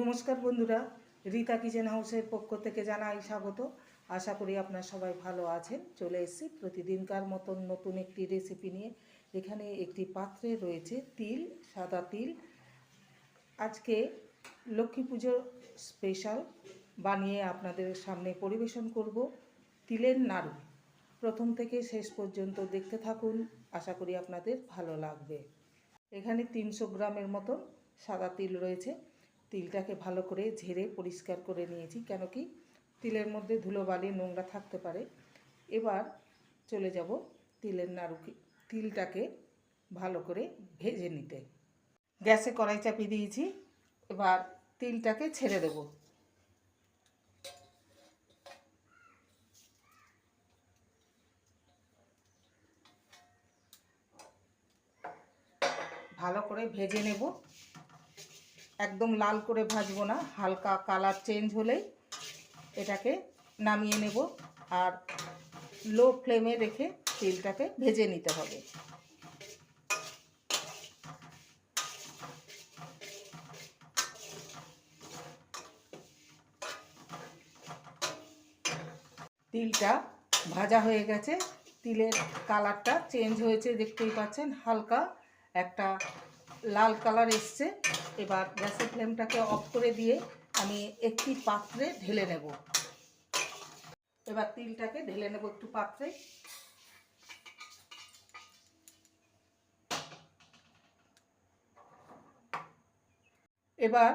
নমস্কার বন্ধুরা, রীতা কিচেন হাউসের পক্ষ থেকে জানাই স্বাগত। আশা করি আপনারা সবাই ভালো আছেন। চলে এসেছি প্রতিদিনকার মতন নতুন একটি রেসিপি নিয়ে। এখানে একটি পাত্রে রয়েছে তিল, সাদা তিল। আজকে লক্ষ্মী পুজো স্পেশাল বানিয়ে আপনাদের সামনে পরিবেশন করব তিলের নাড়ু। প্রথম থেকে শেষ পর্যন্ত দেখতে থাকুন, আশা করি আপনাদের ভালো লাগবে। এখানে তিনশো গ্রামের মতন সাদা তিল রয়েছে। তিলটাকে ভালো করে ঝেড়ে পরিষ্কার করে নিয়েছি, কেন কি তিলের মধ্যে ধুলোবালি নোংরা থাকতে পারে। এবার চলে যাব তিলের নাড়ুকে, তিলটাকে ভালো করে ভেজে নিতে। গ্যাসে কড়াই চাপিয়ে দিয়েছি, এবার তিলটাকে ছেড়ে দেব। ভালো করে ভেজে নেব। একদম লাল করে ভাজবো না, হালকা কালার চেঞ্জ হলেই এটাকে নামিয়ে নেব আর লো ফ্লেমে রেখে তেলটাকে ভেজে নিতে হবে। তিলটা ভাজা হয়ে গেছে, তিলের কালারটা চেঞ্জ হয়েছে দেখতেই পাচ্ছেন, হালকা একটা লাল কালার এসছে। এবার গ্যাসের ফ্লেমটাকে অফ করে দিয়ে আমি একটি পাত্রে ঢেলে নেব। এবার তিলটাকে ঢেলে নেব একটু পাত্রে। এবার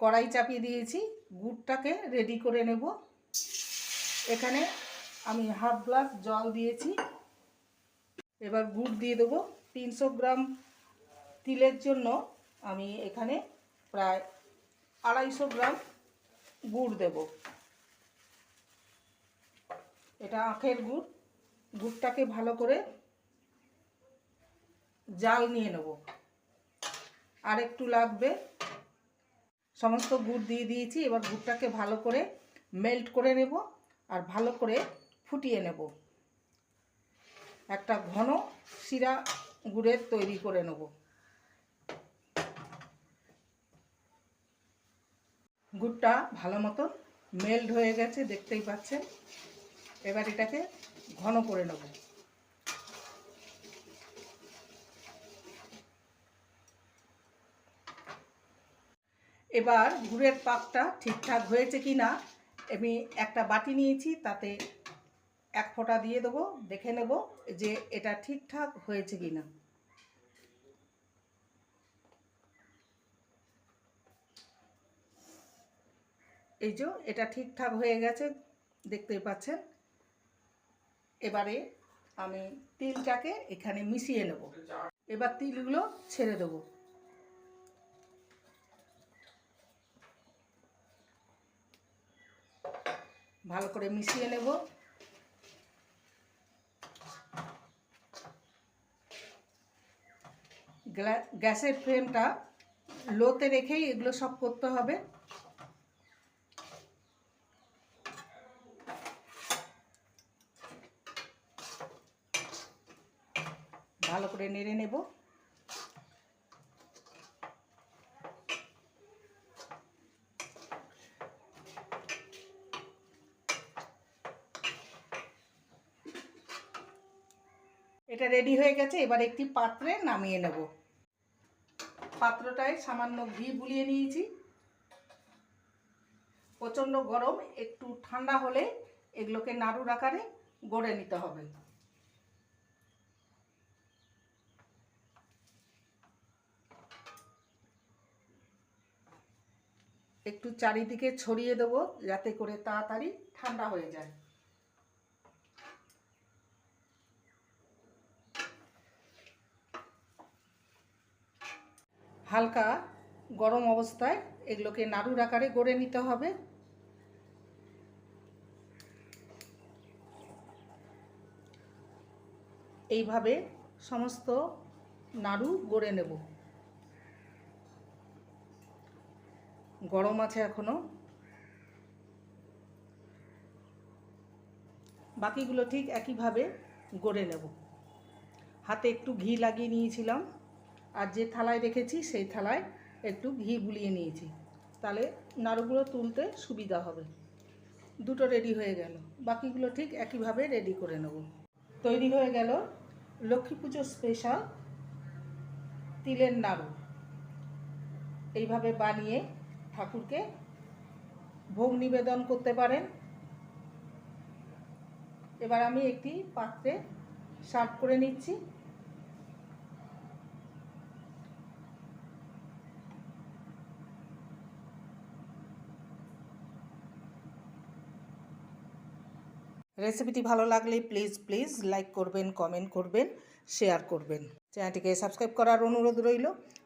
কড়াই চাপিয়ে দিয়েছি, গুড়টাকে রেডি করে নেব। এখানে আমি হাফ গ্লাস জল দিয়েছি। এবার গুড় দিয়ে দেবো। তিনশো গ্রাম তিলের জন্য আমি এখানে প্রায় আড়াইশো গ্রাম গুড় দেব। এটা আখের গুড়। গুড়টাকে ভালো করে জাল নিয়ে নেব। আর একটু লাগবে। সমস্ত গুড় দিয়ে দিয়েছি। এবার গুড়টাকে ভালো করে মেল্ট করে নেব আর ভালো করে ফুটিয়ে নেব। একটা ঘন শিরা গুড়ের তৈরি করে নেব। গুড়টা ভালো মতন মেল্ট হয়ে গেছে, দেখতেই পাচ্ছেন। এবার এটাকে ঘন করে নেব। এবার গুড়ের পাকটা ঠিকঠাক হয়েছে কি না আমি একটা বাটি নিয়েছি, তাতে এক ফোঁটা দিয়ে দেবো, দেখে নেব যে এটা ঠিকঠাক হয়েছে কি না এই যে এটা ঠিকঠাক হয়ে গেছে, দেখতেই পাচ্ছেন। এবারে আমি তিলটাকে এখানে মিশিয়ে নেব। এবার তিলগুলো ছেড়ে দেবো। ভালো করে মিশিয়ে নেব। গ্যাসের ফ্লেমটা লোতে রেখেই এগুলো সব করতে হবে ভালো করে নেড়ে নেব। এটা রেডি হয়ে গেছে, এবার একটি পাত্রে নামিয়ে নেব। পাত্রটায় সামান্য ঘি বুলিয়ে নিয়েছি। প্রচণ্ড গরম, একটু ঠান্ডা হলে এগুলোকে নাড়ুর আকারে গড়ে নিতে হবে। একটু চারিদিকে ছড়িয়ে দেবো যাতে করে তাড়াতাড়ি ঠান্ডা হয়ে যায়। হালকা গরম অবস্থায় এগুলোকে নাড়ুর আকারে গড়ে নিতে হবে। এইভাবে সমস্ত নাড়ু গড়ে নেব। গরম আছে এখনও। বাকিগুলো ঠিক একইভাবে গড়ে নেব। হাতে একটু ঘি লাগিয়ে নিয়েছিলাম। আর যে থালায় রেখেছি, সেই থালায় একটু ঘি বুলিয়ে নিয়েছি। তাহলে নাড়ুগুলো তুলতে সুবিধা হবে। দুটো রেডি হয়ে গেল। বাকিগুলো ঠিক একইভাবে রেডি করে নেব। তৈরি হয়ে গেল লক্ষ্মী পুজো স্পেশাল তিলের নাড়ু। এইভাবে বানিয়ে ঠাকুরকে ভোগ নিবেদন করতে পারেন। এবার আমি একটি পাত্রে সার্ভ করে নিচ্ছি। রেসিপিটি ভালো লাগলে প্লিজ প্লিজ লাইক করবেন, কমেন্ট করবেন, শেয়ার করবেন। চ্যানেলটিকে সাবস্ক্রাইব করার অনুরোধ রইল।